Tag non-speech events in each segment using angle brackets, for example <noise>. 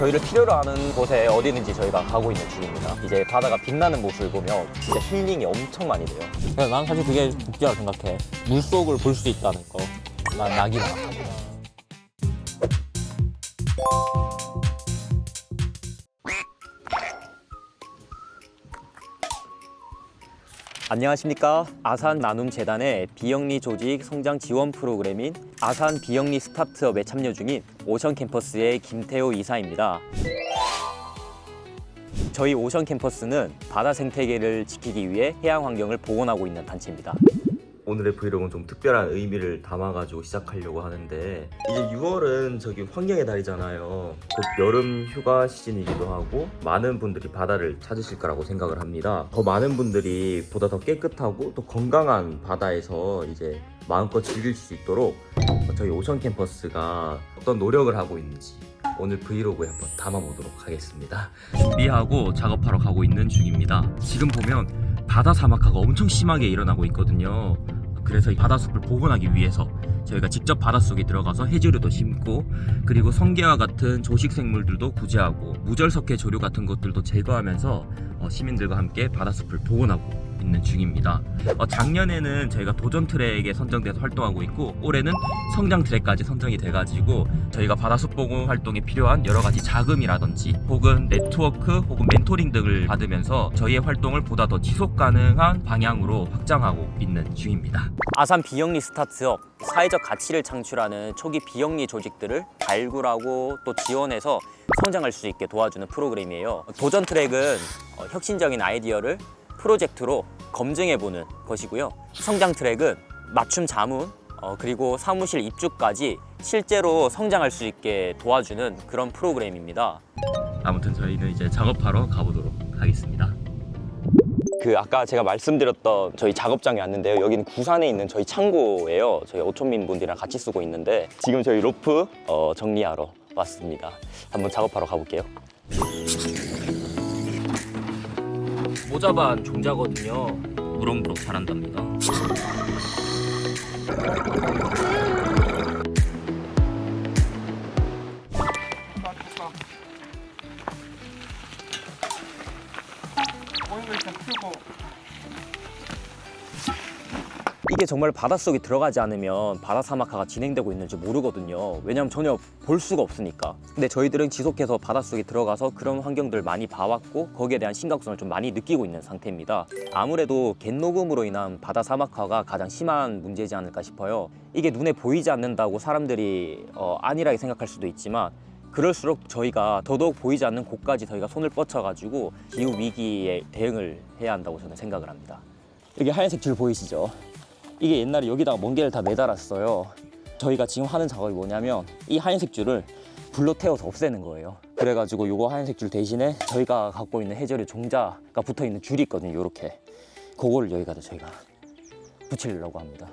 저희를 필요로 하는 곳에 어디든지 저희가 가고 있는 중입니다. 이제 바다가 빛나는 모습을 보면 진짜 힐링이 엄청 많이 돼요. 난 사실 그게 복지라고 생각해. 물속을 볼 수 있다는 거. 난 낙이다. 안녕하십니까. 아산 나눔 재단의 비영리 조직 성장 지원 프로그램인 아산 비영리 스타트업에 참여 중인 오션 캠퍼스의 김태호 이사입니다. 저희 오션 캠퍼스는 바다 생태계를 지키기 위해 해양 환경을 복원하고 있는 단체입니다. 오늘의 브이로그는 좀 특별한 의미를 담아가지고 시작하려고 하는데 이제 6월은 저기 환경의 달이잖아요. 곧 여름 휴가 시즌이기도 하고 많은 분들이 바다를 찾으실 거라고 생각을 합니다. 더 많은 분들이 보다 더 깨끗하고 또 건강한 바다에서 이제 마음껏 즐길 수 있도록 저희 오션 캠퍼스가 어떤 노력을 하고 있는지 오늘 브이로그에 한번 담아보도록 하겠습니다. 준비하고 작업하러 가고 있는 중입니다. 지금 보면 바다 사막화가 엄청 심하게 일어나고 있거든요. 그래서 이 바다숲을 복원하기 위해서 저희가 직접 바닷속에 들어가서 해조류도 심고 그리고 성게와 같은 조식 생물들도 구제하고 무절석회 조류 같은 것들도 제거하면서 어, 시민들과 함께 바다숲을 복원하고 있는 중입니다. 어, 작년에는 저희가 도전 트랙에 선정돼서 활동하고 있고 올해는 성장 트랙까지 선정이 돼가지고 저희가 바다숲 복원 활동에 필요한 여러 가지 자금이라든지 혹은 네트워크 혹은 멘토링 등을 받으면서 저희의 활동을 보다 더 지속 가능한 방향으로 확장하고 있는 중입니다. 아산 비영리 스타트업 사회적 가치를 창출하는 초기 비영리 조직들을 발굴하고 또 지원해서 성장할 수 있게 도와주는 프로그램이에요. 도전 트랙은 어, 혁신적인 아이디어를 프로젝트로 검증해 보는 것이고요. 성장 트랙은 맞춤 자문 어, 그리고 사무실 입주까지 실제로 성장할 수 있게 도와주는 그런 프로그램입니다. 아무튼 저희는 이제 작업하러 가보도록 하겠습니다. 그 아까 제가 말씀드렸던 저희 작업장에 왔는데요. 여기는 구산에 있는 저희 창고예요. 저희 오천민 분들이랑 같이 쓰고 있는데 지금 저희 로프 어, 정리하러 왔습니다. 한번 작업하러 가볼게요. 모자반 종자거든요. 무럭무럭 자란답니다. <laughs> 이게 정말 바닷속에 들어가지 않으면 바다 사막화가 진행되고 있는지 모르거든요. 왜냐하면 전혀 볼 수가 없으니까. 근데 저희들은 지속해서 바닷속에 들어가서 그런 환경들 많이 봐왔고 거기에 대한 심각성을 좀 많이 느끼고 있는 상태입니다. 아무래도 갯녹음으로 인한 바다 사막화가 가장 심한 문제지 않을까 싶어요. 이게 눈에 보이지 않는다고 사람들이 어, 안일하게 생각할 수도 있지만 그럴수록 저희가 더더욱 보이지 않는 곳까지 저희가 손을 뻗쳐가지고 기후 위기에 대응을 해야 한다고 저는 생각을 합니다. 여기 하얀색 줄 보이시죠? 이게 옛날에 여기다가 멍게를 다 매달았어요. 저희가 지금 하는 작업이 뭐냐면 이 하얀색 줄을 불로 태워서 없애는 거예요. 그래가지고 요거 하얀색 줄 대신에 저희가 갖고 있는 해저류 종자가 붙어 있는 줄이 있거든요. 요렇게 그거를 여기다 저희가 붙이려고 합니다.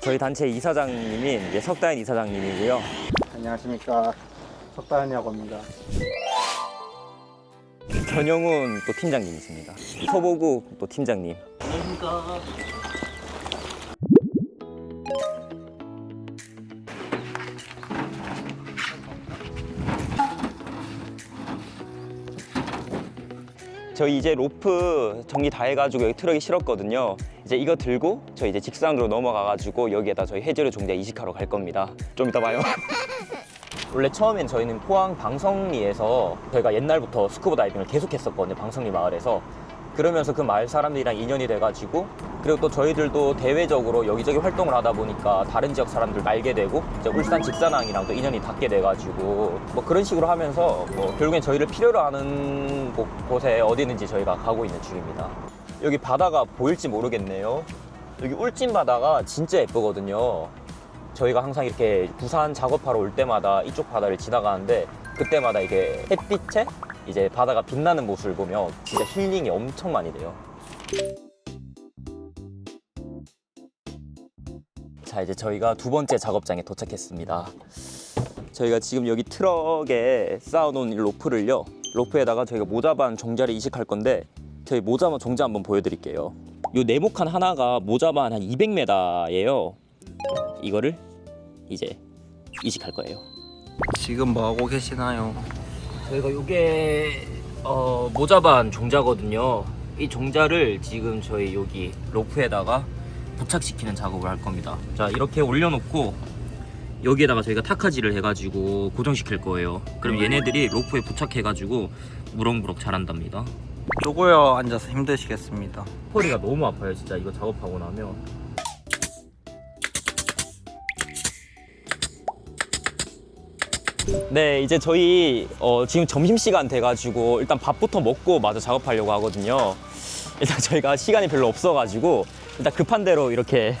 저희 단체 이사장님인 이제 석다현 이사장님이고요. 안녕하십니까 석다현이라고 합니다. 전영훈 또 팀장님이십니다. 서보국 또 팀장님. 저희 이제 로프 정리 다 해가지고 여기 트럭에 실었거든요. 이제 이거 들고 저 이제 직선으로 넘어가가지고 여기에다 저희 해저류 종자 이식하러 갈 겁니다. 좀 이따 봐요. <laughs> 원래 처음엔 저희는 포항 방성리에서 저희가 옛날부터 스쿠버 다이빙을 계속 했었거든요. 방성리 마을에서. 그러면서 그 마을 사람들이랑 인연이 돼가지고 그리고 또 저희들도 대외적으로 여기저기 활동을 하다 보니까 다른 지역 사람들 알게 되고 이제 울산 직사항이랑 또 인연이 닿게 돼가지고 뭐 그런 식으로 하면서 뭐 결국엔 저희를 필요로 하는 곳, 곳에 어디든지 저희가 가고 있는 중입니다. 여기 바다가 보일지 모르겠네요. 여기 울진 바다가 진짜 예쁘거든요. 저희가 항상 이렇게 부산 작업하러 올 때마다 이쪽 바다를 지나가는데 그때마다 이게 햇빛에 이제 바다가 빛나는 모습을 보면 진짜 힐링이 엄청 많이 돼요. 자 이제 저희가 두 번째 작업장에 도착했습니다. 저희가 지금 여기 트럭에 쌓아놓은 이 로프를요 로프에다가 저희가 모자반 종자를 이식할 건데 저희 모자반 종자 한번 보여드릴게요. 요 네모칸 하나가 모자반 한 200m예요. 이거를 이제 이식할 거예요. 지금 뭐 하고 계시나요? 저희가 이게 어, 모자반 종자거든요. 이 종자를 지금 저희 여기 로프에다가 부착시키는 작업을 할 겁니다. 자 이렇게 올려놓고 여기에다가 저희가 타카지를 해가지고 고정시킬 거예요. 그럼 얘네들이 로프에 부착해가지고 무럭무럭 자란답니다. 쪼고여 앉아서 힘드시겠습니다. 허리가 너무 아파요 진짜 이거 작업하고 나면 네 이제 저희 어, 지금 점심시간 돼가지고 일단 밥부터 먹고 마저 작업하려고 하거든요 일단 저희가 시간이 별로 없어가지고 일단 급한 대로 이렇게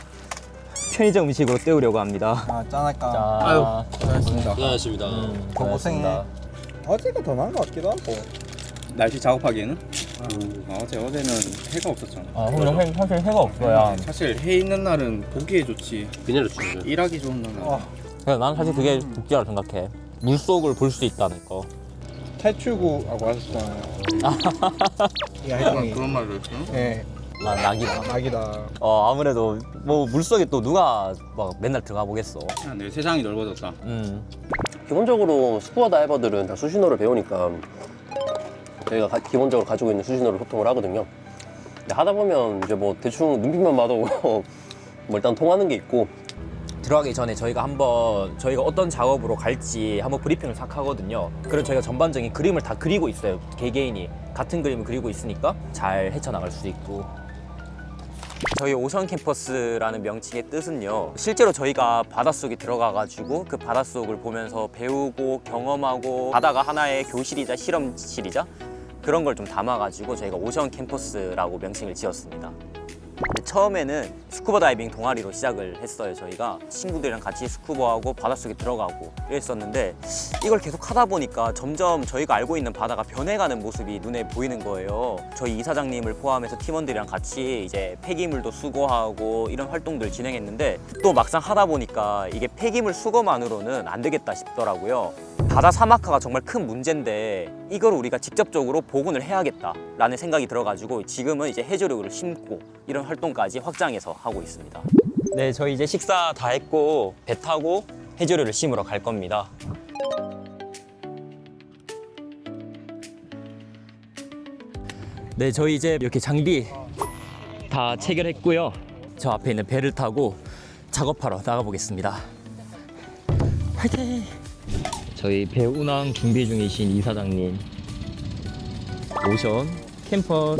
편의점 음식으로 때우려고 합니다 아 짠할까? 자, 아유, 고생하셨습니다. 고생하셨습니다. 음, 더 고생해. 어제가 더 나은 것 같기도 하고. 날씨 작업하기에는 아, 어제 어제는 해가 없었잖아. 아 오늘 회- 사실 해가 없어요 사실 해 있는 날은 보기에 좋지. 그녀를 주죠. 일하기 좋은 날은 어, 그래서 난 사실 그게 복지라고 생각해. 물속을 볼 수 있다는 거. 탈출구라고 하셨잖아요. <laughs> 이 활동이. 그런 말을 했어. 예, 아, 낙이다 낙이다. 어 아무래도 뭐 물속에 또 누가 막 맨날 들어가 보겠어 야, 내 세상이 넓어졌다. 음 기본적으로 스쿠버 다이버들은 다 수신호를 배우니까 저희가 가- 기본적으로 가지고 있는 수신호를 소통을 하거든요. 근데 하다 보면 이제 뭐 대충 눈빛만 봐도 <laughs> 뭐 일단 통하는 게 있고 들어가기 전에 저희가 한번 저희가 어떤 작업으로 갈지 한번 브리핑을 싹 하거든요. 그래서 저희가 전반적인 그림을 다 그리고 있어요. 개개인이 같은 그림을 그리고 있으니까 잘 헤쳐나갈 수 있고. 저희 오션 캠퍼스라는 명칭의 뜻은요. 실제로 저희가 바닷속에 들어가가지고 그 바닷속을 보면서 배우고 경험하고 바다가 하나의 교실이자 실험실이자 그런 걸 좀 담아가지고 저희가 오션 캠퍼스라고 명칭을 지었습니다. 처음에는 스쿠버 다이빙 동아리로 시작을 했어요 저희가. 친구들이랑 같이 스쿠버하고 바닷속에 들어가고 이랬었는데 이걸 계속 하다 보니까 점점 저희가 알고 있는 바다가 변해가는 모습이 눈에 보이는 거예요. 저희 이사장님을 포함해서 팀원들이랑 같이 이제 폐기물도 수거하고 이런 활동들 진행했는데 또 막상 하다 보니까 이게 폐기물 수거만으로는 안 되겠다 싶더라고요 바다 사막화가 정말 큰 문제인데 이걸 우리가 직접적으로 복원을 해야겠다라는 생각이 들어가지고 지금은 이제 해조류를 심고 이런 활동까지 확장해서 하고 있습니다. 네, 저희 이제 식사 다 했고 배 타고 해조류를 심으러 갈 겁니다. 네, 저희 이제 이렇게 장비 다 체결했고요. 저 앞에 있는 배를 타고 작업하러 나가 보겠습니다. 화이팅! 저희 배 운항 준비 중이신 이사장님 오션 캠퍼스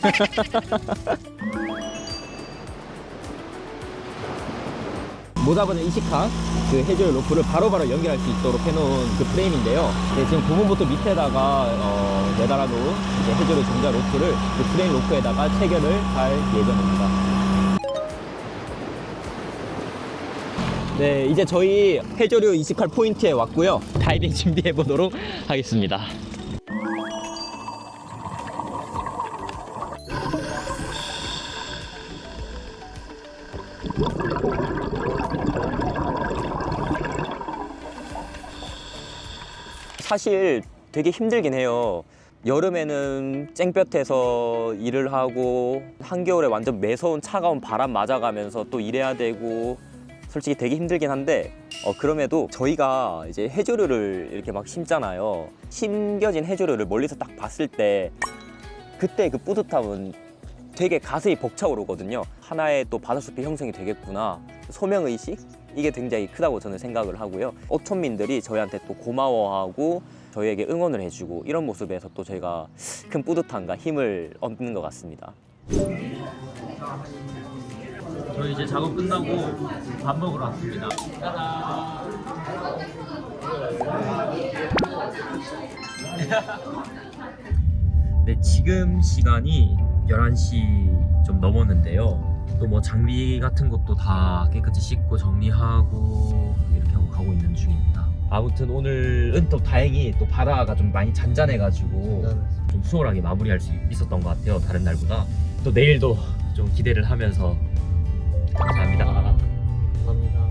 <laughs> 모자반을 이식한 그 해줄 로프를 바로바로 연결할 수 있도록 해놓은 그 프레임인데요. 네, 지금 부분부터 밑에다가 어, 매달아놓은 이제 해줄 종자 로프를 그 프레임 로프에다가 체결을 할 예정입니다. 네, 이제 저희 해조류 이식할 포인트에 왔고요. 다이빙 준비해 보도록 하겠습니다. 사실 되게 힘들긴 해요. 여름에는 쨍볕에서 일을 하고 한겨울에 완전 매서운 차가운 바람 맞아가면서 또 일해야 되고 솔직히 되게 힘들긴 한데 어 그럼에도 저희가 이제 해조류를 이렇게 막 심잖아요. 심겨진 해조류를 멀리서 딱 봤을 때 그때 그 뿌듯함은 되게 가슴이 벅차오르거든요. 하나의 또 바닷숲이 형성이 되겠구나. 소명 의식 이게 굉장히 크다고 저는 생각을 하고요. 어촌민들이 저희한테 또 고마워하고 저희에게 응원을 해주고 이런 모습에서 또 저희가 큰 뿌듯함과 힘을 얻는 것 같습니다. 저희 이제 작업 끝나고 밥 먹으러 왔습니다. 네, 지금 시간이 11시 좀 넘었는데요. 또 뭐 장비 같은 것도 다 깨끗이 씻고 정리하고 이렇게 하고 가고 있는 중입니다. 아무튼 오늘은 또 다행히 또 바다가 좀 많이 잔잔해가지고 좀 수월하게 마무리할 수 있었던 것 같아요. 다른 날보다. 또 내일도 좀 기대를 하면서 감사합니다. 감사합니다.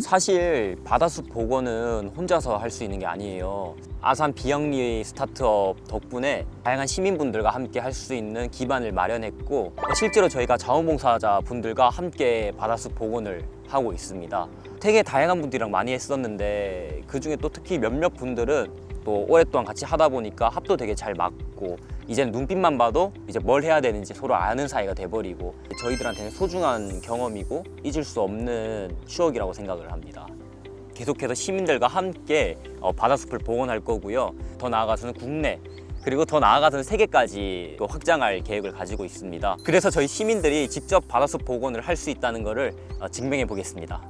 사실 바다숲 복원은 혼자서 할 수 있는 게 아니에요. 아산 비영리 스타트업 덕분에 다양한 시민분들과 함께 할 수 있는 기반을 마련했고 실제로 저희가 자원봉사자 분들과 함께 바다숲 복원을 하고 있습니다. 되게 다양한 분들이랑 많이 했었는데 그 중에 또 특히 몇몇 분들은 또 오랫동안 같이 하다 보니까 합도 되게 잘 맞고 이제는 눈빛만 봐도 이제 뭘 해야 되는지 서로 아는 사이가 돼버리고 저희들한테는 소중한 경험이고 잊을 수 없는 추억이라고 생각을 합니다. 계속해서 시민들과 함께 어, 바다숲을 복원할 거고요. 더 나아가서는 국내 그리고 더 나아가서는 세계까지 또 확장할 계획을 가지고 있습니다. 그래서 저희 시민들이 직접 바다숲 복원을 할 수 있다는 것을 어, 증명해 보겠습니다.